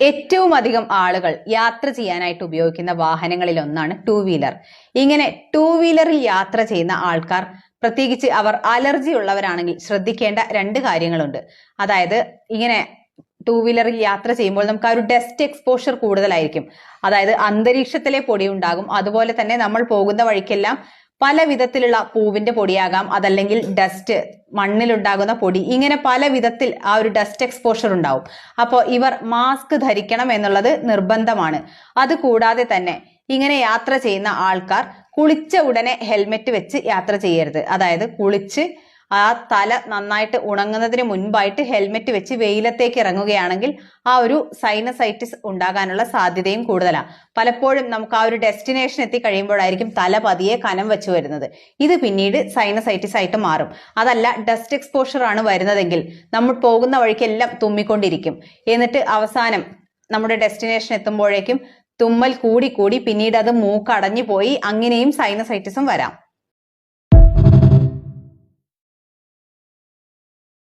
ഏറ്റവും അധികം ആളുകൾ യാത്ര ചെയ്യാനായിട്ട് ഉപയോഗിക്കുന്ന വാഹനങ്ങളിൽ ഒന്നാണ് ടൂ വീലർ ഇങ്ങനെ ടൂ വീലറിൽ യാത്ര ചെയ്യുന്ന ആൾക്കാർ പ്രത്യേകിച്ച് അവർ അലർജി ഉള്ളവരാണെങ്കിൽ ശ്രദ്ധിക്കേണ്ട രണ്ട് കാര്യങ്ങളുണ്ട്. അതായത് ഇങ്ങനെ ടൂ വീലറിൽ യാത്ര ചെയ്യുമ്പോൾ നമുക്ക് ആ ഒരു ഡസ്റ്റ് എക്സ്പോഷർ കൂടുതലായിരിക്കും. അതായത് അന്തരീക്ഷത്തിലെ പൊടി ഉണ്ടാകും. അതുപോലെ തന്നെ നമ്മൾ പോകുന്ന വഴിക്കെല്ലാം പല വിധത്തിലുള്ള പൂവിന്റെ പൊടിയാകാം. അതല്ലെങ്കിൽ ഡസ്റ്റ് മണ്ണിലുണ്ടാകുന്ന പൊടി. ഇങ്ങനെ പല വിധത്തിൽ ആ ഒരു ഡസ്റ്റ് എക്സ്പോഷർ ഉണ്ടാവും. അപ്പോൾ ഇവർ മാസ്ക് ധരിക്കണം എന്നുള്ളത് നിർബന്ധമാണ്. അത് കൂടാതെ തന്നെ ഇങ്ങനെ യാത്ര ചെയ്യുന്ന ആൾക്കാർ കുളിച്ച ഉടനെ ഹെൽമെറ്റ് വെച്ച് യാത്ര ചെയ്യരുത്. അതായത് കുളിച്ച് ആ തല നന്നായിട്ട് ഉണങ്ങുന്നതിന് മുൻപായിട്ട് ഹെൽമെറ്റ് വെച്ച് വെയിലത്തേക്ക് ഇറങ്ങുകയാണെങ്കിൽ ആ ഒരു സൈനസൈറ്റിസ് ഉണ്ടാകാനുള്ള സാധ്യതയും കൂടുതലാണ്. പലപ്പോഴും നമുക്ക് ആ ഒരു ഡെസ്റ്റിനേഷൻ എത്തി കഴിയുമ്പോഴായിരിക്കും തല പതിയെ കനം വെച്ച് വരുന്നത്. ഇത് പിന്നീട് സൈനസൈറ്റിസ് ആയിട്ട് മാറും. അതല്ല ഡസ്റ്റ് എക്സ്പോഷർ ആണ് വരുന്നതെങ്കിൽ നമ്മൾ പോകുന്ന വഴിക്കെല്ലാം തുമ്മിക്കൊണ്ടിരിക്കും. എന്നിട്ട് അവസാനം നമ്മുടെ ഡെസ്റ്റിനേഷൻ എത്തുമ്പോഴേക്കും തുമ്മൽ കൂടി കൂടി പിന്നീട് അത് മൂക്കടഞ്ഞു പോയി അങ്ങനെയും സൈനസൈറ്റിസും വരാം.